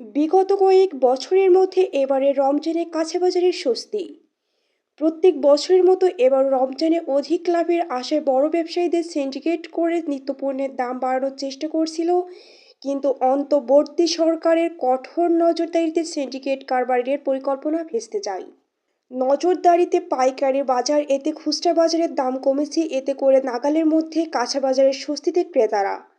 বিগত কয়েক বছরের মধ্যে এবারে রমজানে কাঁচাবাজারের স্বস্তি। প্রত্যেক বছরের মতো এবার রমজানে অধিক লাভের আশায় বড় ব্যবসায়ীদের সিন্ডিকেট করে নিত্যপণ্যের দাম বাড়ানোর চেষ্টা করছিল, কিন্তু অন্তর্বর্তী সরকারের কঠোর নজরদারিতে সিন্ডিকেট কারবারের পরিকল্পনা ভেস্তে যায়। নজরদারিতে পাইকারি বাজার, এতে খুচরা বাজারের দাম কমেছে, এতে করে নাগালের মধ্যে কাঁচা বাজারের স্বস্তিতে ক্রেতারা।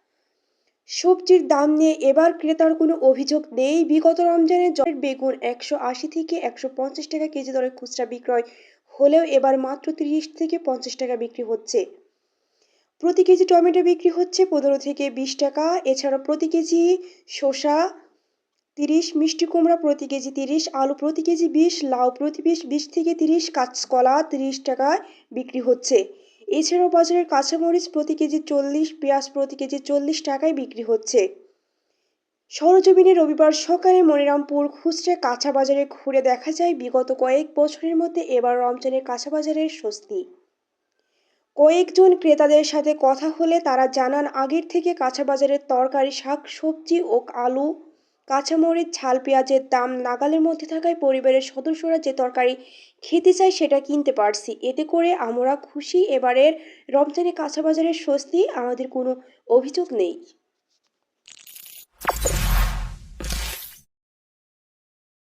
সবজির দাম নিয়ে এবার ক্রেতার কোনো অভিযোগ নেই। বিগত রমজানে জলের বেগুন একশো আশি থেকে একশো পঞ্চাশ টাকা কেজি দরে খুচরা বিক্রয় হলেও এবার মাত্র তিরিশ থেকে পঞ্চাশ টাকা বিক্রি হচ্ছে। প্রতি কেজি টমেটো বিক্রি হচ্ছে পনেরো থেকে বিশ টাকা। এছাড়া প্রতি কেজি শসা তিরিশ, মিষ্টি কুমড়া প্রতি কেজি তিরিশ, আলু প্রতি কেজি বিশ, লাউ প্রতি পিস বিশ থেকে তিরিশ, কাঁচকলা তিরিশ টাকায় বিক্রি হচ্ছে। এছাড়াও বাজারের কাঁচামরিচ প্রতি কেজি চল্লিশ, পেঁয়াজ প্রতি কেজি চল্লিশ টাকায় বিক্রি হচ্ছে। সরজমিনে রবিবার সকালে মনিরামপুর খুচরা কাঁচা বাজারে ঘুরে দেখা যায় বিগত কয়েক বছরের মধ্যে এবার রমজানের কাঁচা বাজারের স্বস্তি। কয়েকজন ক্রেতাদের সাথে কথা হলে তারা জানান, আগের থেকে কাঁচা বাজারের তরকারি, শাক, সবজি ও আলু কাঁচামরিচ, ঝাল, পেঁয়াজের দাম নাগালের মধ্যে থাকায় পরিবারের সদস্যরা যে তরকারি খেতে চায় সেটা কিনতে পারছি। এতে করে আমরা খুশি। এবারের রমজানে কাঁচা বাজারের স্বস্তি আমাদের কোনো অভিযোগ নেই।